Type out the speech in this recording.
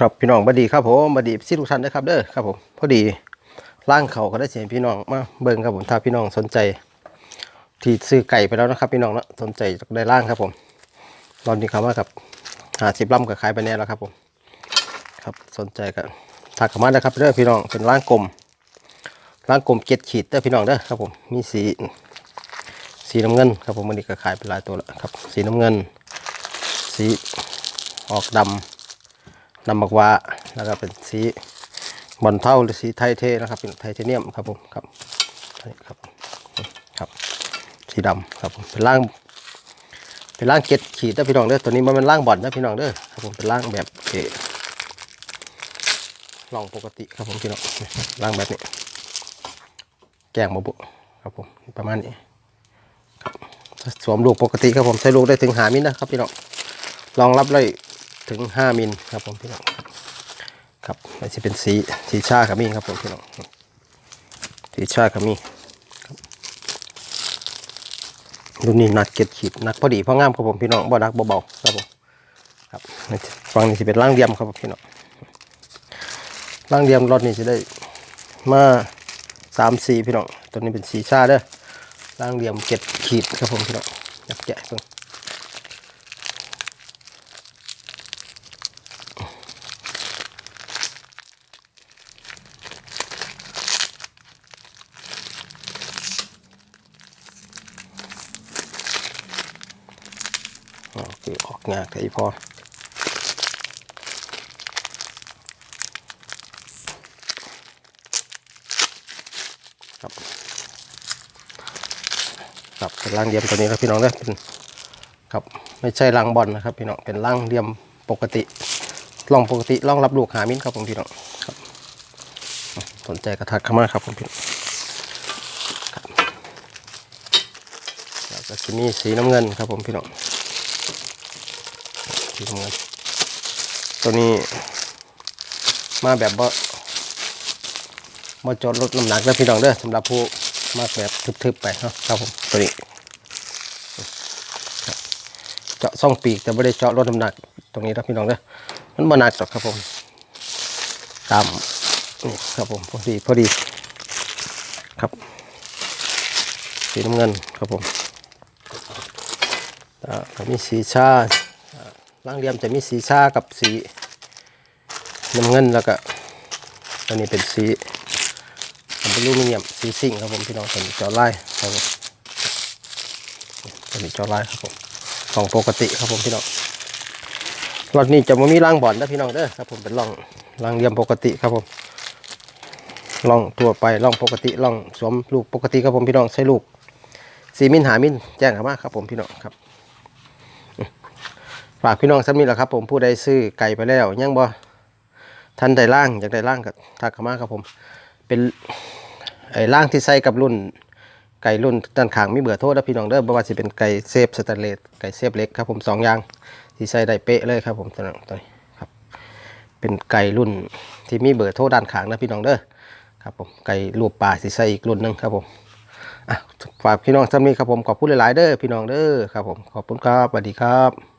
ครับพี่น้องบดีครับผมบดีสิทุกท่านนะครับเด้อครับผมพอดีร่างเขาก็ได้เสียพี่น้องมาเบิ่งครับผมถ้าพี่น้องสนใจ ที่ซื้อไก่ไปแล้วนะครับ พี่น้องนะสนใจจะได้ร่างครับผมตอนนี้เขามากับหาสิบลำกับขายไปแน่แล้วครับผมครับสนใจกันถักขมาได้ครับเด้อพี่น้องเป็นร่างกลมร่างกลมเจ็ดขีดเด้อพี่น้องเด้อครับผมมีสีสีน้ำเงินครับผมมันนี้ก็ขายไปหลายตัวแล้วครับ สีน้ำเงิน สีออกดำ นำบักวาแล้วก็เป็นสีบอลเท่าหรือสีไทเทนะครับ เป็นไทเทเนียมครับผมครับนี่ครับครับ สีดำครับผมเป็นร่าง เป็นร่างเจ็ดขีดนะพี่น้องเด้อตัวนี้มันเป็นร่างบอลนะพี่น้องเด้อครับผมเป็นร่างแบบเอลองปกติครับผมพี่น้องร่างแบบนี้ แกงบะบุครับผมประมาณนี้ครับสวมลูกปกติครับผมใช้ลูกได้ถึงหามิลนะครับพี่น้องรองรับได้ ถึงห้ามิลครับผมพี่น้องครับมันจะเป็นสีสีชาขมิ้นครับผมพี่น้องสีชาขมิ้นครับรุ่นนี้หนักเจ็ดขีดหนักพอดีพองามครับผมพี่น้องบ่หนักเบาๆครับผมครับฟังนี่จะเป็นร่างเดียมครับผมพี่น้องร่างเดียมรถนี่จะได้มาสามสีพี่น้องตัวนี้เป็นสีชาเด้อร่างเดียมเจ็ดขีดครับผมพี่น้องอยากแกะเพิ่ง คือออกงากแต่อีพอครับครับเป็นร่างเดียมตัวนี้ครับพี่น้องเด้เป็นครับไม่ใช่ร่างบอลนะครับ พี่น้องเป็นร่างเดียมปกติล่องปกติล่องรับลูกหามิ้นครับผมพี่น้องครับสนใจกระทักเข้ามาครับผมพี่น้องครับแล้วก็จะมีสีน้ำเงินครับผมพี่น้อง สีน้ำงินตัวนี้ มาแบบบ่บ่จดลดน้ำหนักนะพี่น้องเด้อสำหรับผู้มาแบบทึบๆไปเนาะครับผมตัวนี้เจาะซ่องปีกแต่ไม่ได้เจาะลดน้ำหนัก ตรงนี้นะพี่น้องเด้อมันบ่หนักหรอกครับผมตามนี่ครับผมพอดีพอดีครับสีน้ำเงินครับผมอ่ามีสีชา ล่างเหลี่ยมจะมีสีชากับสีน้ำเงินแล้วก็อันนี้เป็นสีอลูมิเนียมสีซิ่งครับผมพี่น้องเป็นจอไล่ครับผมเป็นจอไล่ครับผมของปกติครับผมพี่น้องรถนี้จะไม่มีล่างบอลนะพี่น้องเด้อครับผมเป็นล่องล่างเหลี่ยมปกติครับผมล่องตัวไปล่องปกติล่องสวมลูกปกติครับผมพี่น้องใช้ลูกสีมินหามินแจ้งเข้ามาครับผมพี่น้องครับ ฝากพี่น้องสักนิดละครับ ผมผู้ใดซื้อไก่ไปแล้วยังบ่ทันได้ล่างอยากได้ล่างกับทักเข้ามาครับผม เป็นไอ้ล่างที่ใส่กับรุ่นไก่รุ่นด้านข้างมีเบื่อโทษนะพี่น้องเด้อบ่ว่าสิเป็นไก่เซฟสแตนเลสไก่เซฟเล็กครับผมสองอย่างที่ใส่ได้เป๊ะเลยครับผมตัวนั้นตัวนี้ครับ เป็นไก่รุ่นที่มีเบอร์โทรด้านข้างนะพี่น้องเด้อครับผมไก่รูปปลาสิใส่อีกรุ่นหนึงครับผมฝากพี่น้องสักนิดครับผมขอบคุณหลายๆเด้อพี่น้องเด้อครับผมขอบคุณครับสวัสดีครับ